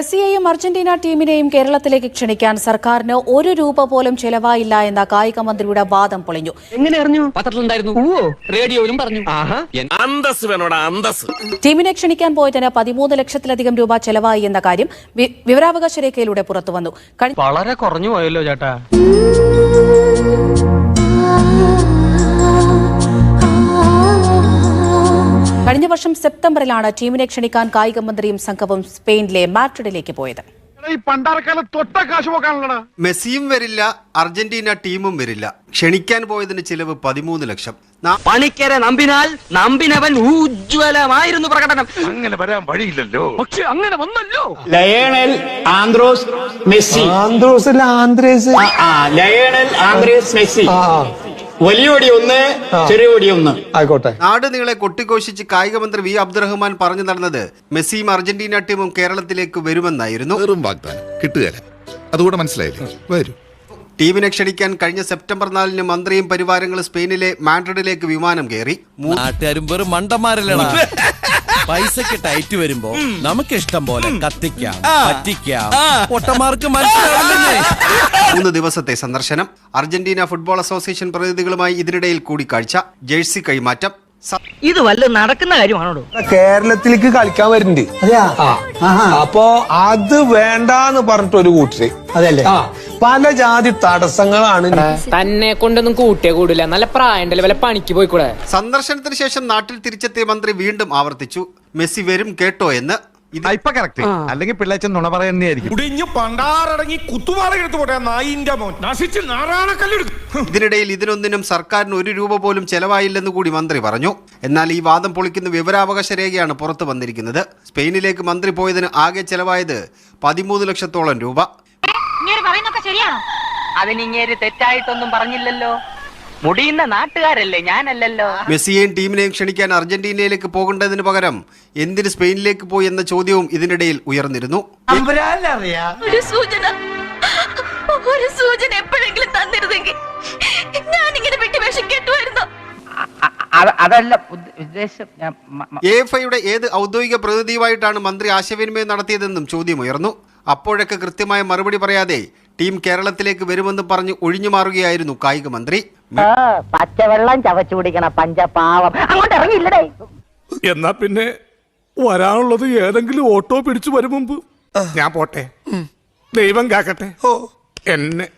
മെസ്സിയെയും Argentina ടീമിനെയും കേരളത്തിലേക്ക് ക്ഷണിക്കാൻ സർക്കാരിന് ഒരു രൂപ പോലും ചെലവായില്ല എന്ന കായിക മന്ത്രിയുടെ വാദം പൊളിഞ്ഞു. എങ്ങനെ അറിഞ്ഞു? പത്രത്തിലുണ്ടായിരുന്നു. റേഡിയോയിലും പറഞ്ഞു. അന്തസ് വേണോടാ അന്തസ് ടീമിനെ ക്ഷണിക്കാൻ പോയതിന് പതിമൂന്ന് ലക്ഷത്തിലധികം രൂപ ചെലവായി എന്ന കാര്യം വിവരാവകാശ രേഖയിലൂടെ പുറത്തുവന്നു വളരെ കുറഞ്ഞു പോയല്ലോ ചേട്ടാ. കഴിഞ്ഞ വർഷം സെപ്റ്റംബറിലാണ് ടീമിനെ ക്ഷണിക്കാൻ കായിക മന്ത്രിയും സംഘവും സ്പെയിനിലെ മാഡ്രിഡിലേക്ക് പോയത്. മെസ്സിയും വരില്ല അർജന്റീന ടീമും വരില്ല. ക്ഷണിക്കാൻ പോയതിന് ചിലവ് പതിമൂന്ന് ലക്ഷം. പണിക്കരെ നമ്പിനാൽ നമ്പിനവൻ ഉജ്ജ്വലമായിരുന്നു പ്രകടനം. അങ്ങനെ വരാൻ വഴിയില്ലല്ലോ. പക്ഷെ അങ്ങനെ വന്നല്ലോ. Lionel Anthros Messi. ആന്ത്രോസ് അല്ല ആന്ത്രേസ്. Lionel Andres Messi. വലിയ ഒടി ഒന്ന് ചെറിയ ഒടി ഒന്ന് ആയിക്കോട്ടെ. നാട് നിങ്ങളെ കൊട്ടിഘോഷിച്ച് കായിക മന്ത്രി വി അബ്ദുറഹ്മാൻ പറഞ്ഞു നടന്നത് മെസ്സിയും അർജന്റീന ടീമും കേരളത്തിലേക്ക് വരുമെന്നായിരുന്നു. വെറും വാഗ്ദാനം. കിട്ടുകയില്ല. അതുകൂടെ മനസ്സിലായില്ലേ? വരും. ടീമിനെ ക്ഷണിക്കാൻ കഴിഞ്ഞ സെപ്റ്റംബർ നാലിന് മന്ത്രിയും പരിവാരങ്ങളും സ്പെയിനിലെ മാഡ്രിഡിലേക്ക് വിമാനം കയറി. നാട്ടുകാരും വെറും മണ്ടന്മാരല്ലടാ. പൈസക്ക് ടൈറ്റ് വരുമ്പോ നമുക്ക് ഇഷ്ടം പോലെ കത്തിക്കാം പറ്റിക്കാം. ഒട്ടമാർക്ക് മൂന്ന് ദിവസത്തെ സന്ദർശനം. അർജന്റീന ഫുട്ബോൾ അസോസിയേഷൻ പ്രതിനിധികളുമായി ഇതിനിടയിൽ കൂടിക്കാഴ്ച ജേഴ്സി കൈമാറ്റം. ഇത് വല്ല നടക്കുന്ന കാര്യമാണോ കേരളത്തിലേക്ക് കളിക്കാൻ വരുന്നുണ്ട്. ആ. അപ്പോ അത് വേണ്ടാന്ന് പറഞ്ഞിട്ട് ഒരു കൂട്ടര് അതല്ലേ പല ജാതി തടസ്സങ്ങളാണ്. തന്നെ കൊണ്ടൊന്നും കൂട്ടിയേ കൂടില്ല നല്ല പ്രായം വല്ല പണിക്ക് പോയിക്കൂടെ? സന്ദർശനത്തിന് ശേഷം നാട്ടിൽ തിരിച്ചെത്തിയ മന്ത്രി വീണ്ടും ആവർത്തിച്ചു. മെസ്സി വരും കേട്ടോ എന്ന്. ഇപ്പൊ കറക്റ്റ് അല്ലെങ്കിൽ പിള്ളേച്ചൻ നുണ പറയുന്നതായിരിക്കും. പണ്ടാറടങ്ങി പോട്ടെ നായിന്റെ മോൻ. നശിച്ച് ഇതിനിടയിൽ ഇതിനൊന്നിനും സർക്കാരിന് ഒരു രൂപ പോലും ചെലവായില്ലെന്ന് കൂടി മന്ത്രി പറഞ്ഞു. എന്നാൽ ഈ വാദം പൊളിക്കുന്ന വിവരാവകാശ രേഖയാണ് പുറത്തു വന്നിരിക്കുന്നത്. സ്പെയിനിലേക്ക് മന്ത്രി പോയതിന് ആകെ ചെലവായത് പതിമൂന്ന് ലക്ഷത്തോളം രൂപ. അതിനിങ്ങേര് തെറ്റായിട്ടൊന്നും പറഞ്ഞില്ലല്ലോ. മുടിയുന്ന നാട്ടുകാരല്ലേ ഞാനല്ലല്ലോ. മെസ്സിയെയും ടീമിനെയും ക്ഷണിക്കാൻ അർജന്റീനയിലേക്ക് പോകേണ്ടതിന് പകരം എന്തിന് സ്പെയിനിലേക്ക് പോയി എന്ന ചോദ്യവും ഇതിനിടയിൽ ഉയർന്നിരുന്നു. ഒരു സൂചന. ഒരു സൂചന എപ്പോഴെങ്കിലും തന്നിരുന്നെങ്കിൽ ഞാനിങ്ങനെ വിട്ടുവേഷം കേട്ടുമായിരുന്നു. അതല്ല ഉദ്ദേശം ഞാൻ എ എഫ് ഐയുടെ ഏത് ഔദ്യോഗിക പ്രതിനിധിയുമായിട്ടാണ് മന്ത്രി ആശയവിനിമയം നടത്തിയതെന്നും ചോദ്യമുയർന്നു അപ്പോഴൊക്കെ കൃത്യമായ മറുപടി പറയാതെ ടീം കേരളത്തിലേക്ക് വരുമെന്ന് പറഞ്ഞ് ഒഴിഞ്ഞു മാറുകയായിരുന്നു കായിക മന്ത്രി. പച്ചവെള്ളം ചവച്ചു കുടിക്കണ പഞ്ചപാവം. അങ്ങോട്ട് ഇറങ്ങിയില്ലടേ. എന്നാ പിന്നെ വരാനുള്ളത് ഏതെങ്കിലും ഓട്ടോ പിടിച്ചു വരും മുമ്പ്. ഞാൻ പോട്ടെ. ദൈവം കാക്കട്ടെ. എന്നെ.